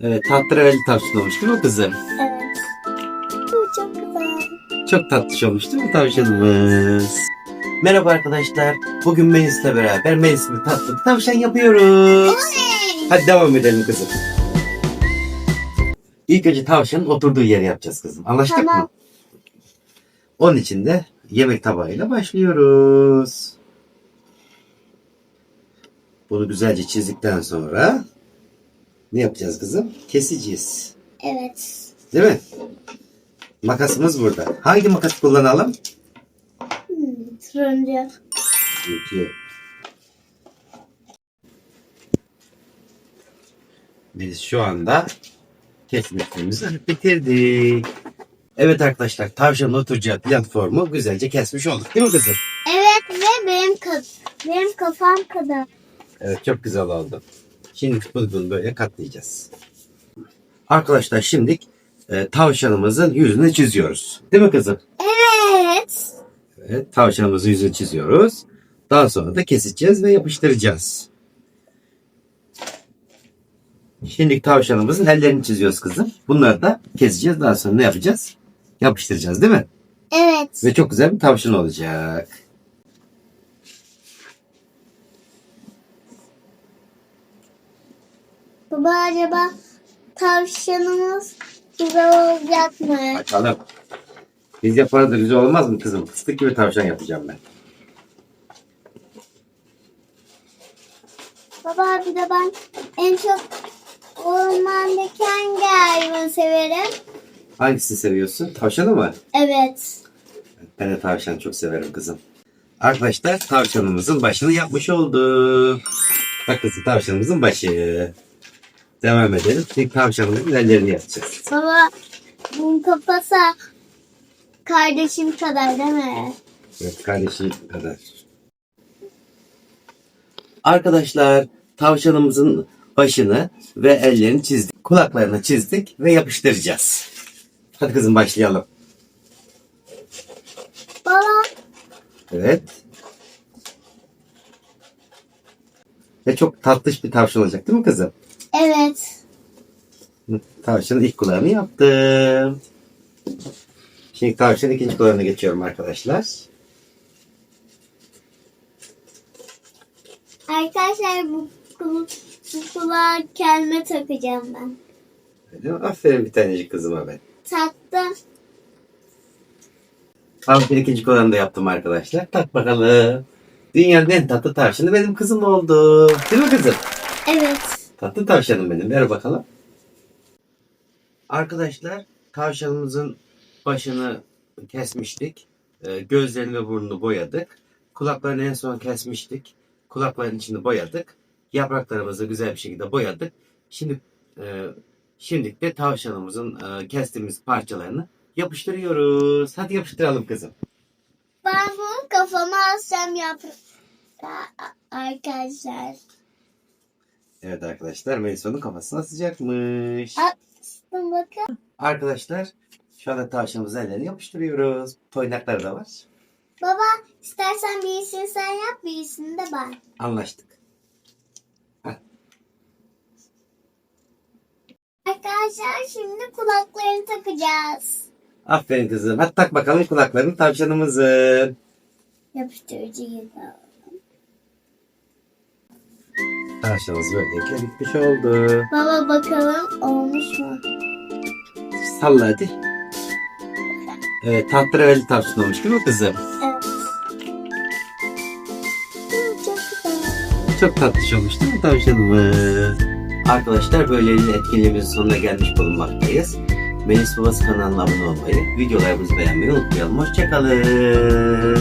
Evet tatlıreveli tavşan olmuş değil mi kızım? Evet. Bu çok güzel. Çok tatlış olmuş değil mi tavşanımız? Merhaba arkadaşlar. Bugün Melis'le beraber Melis'le tatlı bir tavşan yapıyoruz. Hadi devam edelim kızım. İlk önce tavşanın oturduğu yeri yapacağız kızım. Anlaştık Tamam. mı? Onun için de yemek tabağıyla başlıyoruz. Bunu güzelce çizdikten sonra ne yapacağız kızım? Keseceğiz. Evet. Değil mi? Makasımız burada. Hangi makas kullanalım? Hmm, turuncu. Peki. Biz şu anda kesmişliğimizi bitirdik. Evet arkadaşlar tavşanın oturacağı platformu güzelce kesmiş olduk değil mi kızım? Evet ve benim kaf benim kafam kadar. Evet çok güzel oldu. Şimdi bunu böyle katlayacağız. Arkadaşlar şimdi e, tavşanımızın yüzünü çiziyoruz. Değil mi kızım? Evet. Evet, tavşanımızın yüzünü çiziyoruz. Daha sonra da keseceğiz ve yapıştıracağız. Şimdi tavşanımızın ellerini çiziyoruz kızım. Bunları da keseceğiz. Daha sonra ne yapacağız? Yapıştıracağız değil mi? Evet. Ve çok güzel bir tavşan olacak. Baba acaba tavşanımız güzel olacak mı? Bakalım. Biz yaparız da güzel olmaz mı kızım? Fıstık gibi tavşan yapacağım ben. Baba bir de ben en çok ormandaki hangi hayvanı severim? Hangisini seviyorsun? Tavşanı mı? Evet. Ben de tavşan çok severim kızım. Arkadaşlar tavşanımızın başını yapmış olduk. Bak kızım tavşanımızın başı. Devam edelim. Şimdi tavşanımızın ellerini yapacağız. Baba bunun kafası kardeşim kadar değil mi? Evet kardeşi kadar. Arkadaşlar tavşanımızın başını ve ellerini çizdik. Kulaklarını çizdik ve yapıştıracağız. Hadi kızım başlayalım. Baba Evet. Ve çok tatlış bir tavşan olacak değil mi kızım? Evet. Tavşanın ilk kulağını yaptım. Şimdi tavşanın ikinci kulağına geçiyorum arkadaşlar. Arkadaşlar bu, kul- bu kulağa kelme takacağım ben. Öyle mi? Aferin bir tanecik kızıma ben. Taktım. Tavşanın ikinci kulağını da yaptım arkadaşlar. Tak bakalım. Dünyanın en tatlı tavşanı benim kızım oldu. Değil mi kızım? Evet. Tatlı tavşanım benim. Ver bakalım. Arkadaşlar tavşanımızın başını kesmiştik. Ee, Gözlerini ve burnunu boyadık. Kulaklarını en son kesmiştik. Kulaklarının içini boyadık. Yapraklarımızı güzel bir şekilde boyadık. Şimdi e, şimdi de tavşanımızın e, kestiğimiz parçalarını yapıştırıyoruz. Hadi yapıştıralım kızım. Ben bunu kafama alsam yap. Aa, Arkadaşlar. Evet arkadaşlar Melisa'nın kafasına sıcakmış. Astım bakın. Arkadaşlar şu anda tavşanımızın ellerini yapıştırıyoruz. Toynakları da var. Baba istersen birisini sen yap birisini de ben. Anlaştık. Arkadaşlar şimdi kulaklarını takacağız. Aferin kızım. Hadi tak bakalım kulaklarını tavşanımızın. Yapıştırıcıyı da. Tavşanımız böylelikle bitmiş oldu. Baba bakalım olmuş mu? Salla hadi. Evet tatlıreveli tavşan olmuş değil mi kızım? Evet. Hı, Çok güzel. Çok tatlış olmuş değil mi tavşanımız? Arkadaşlar böylelikle etkinliğimizin sonuna gelmiş bulunmaktayız. Melis Babası kanalına abone olmayı, videolarımızı beğenmeyi unutmayalım. Hoşçakalın.